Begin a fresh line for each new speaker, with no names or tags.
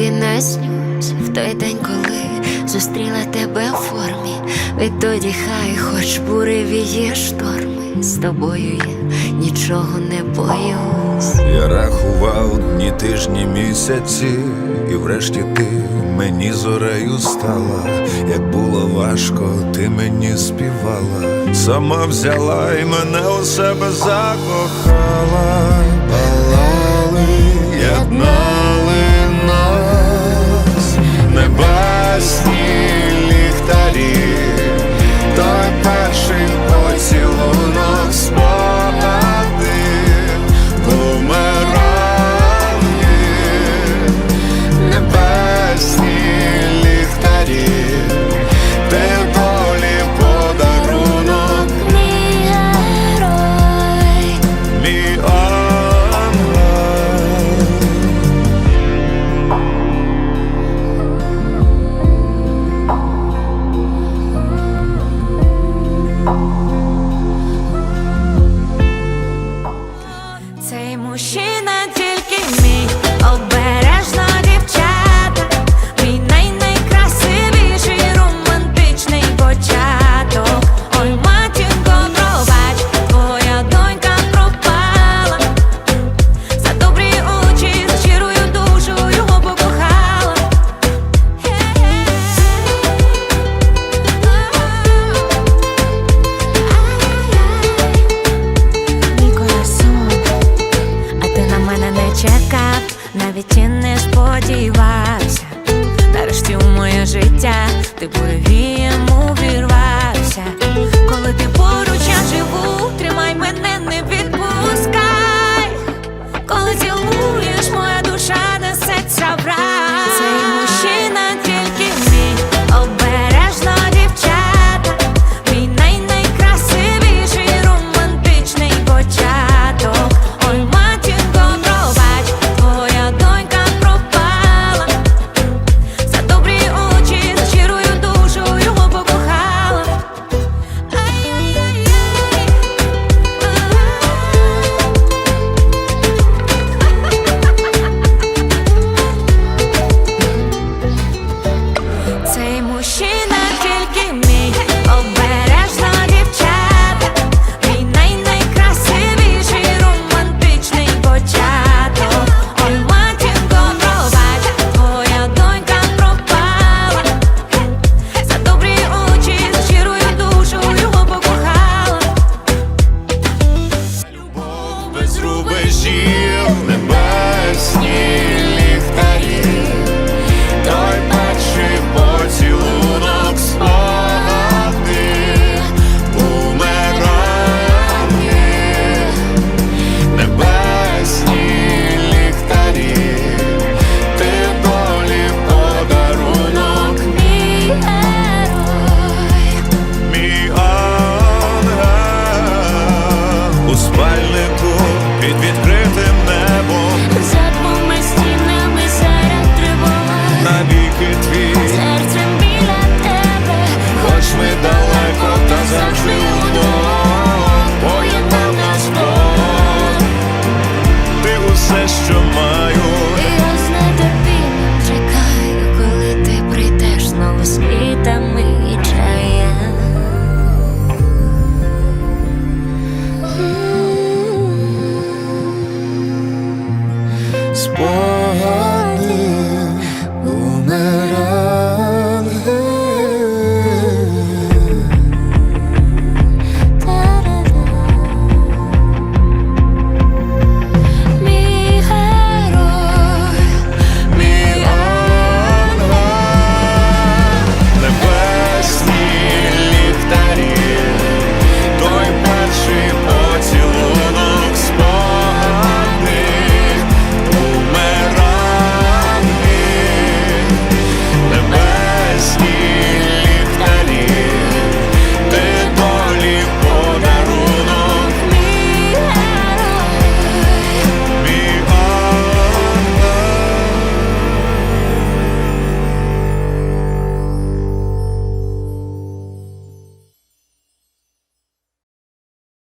тобі наснюсь в той день, коли зустріла тебе в формі, відтоді хай хоч бури віє шторми. З тобою я нічого не боюсь.
Я рахував дні, тижні, місяці, і врешті ти мені зорею стала. Як було важко, ти мені співала, сама взяла і мене у себе закохала, палали
я
дна небесні. мужчина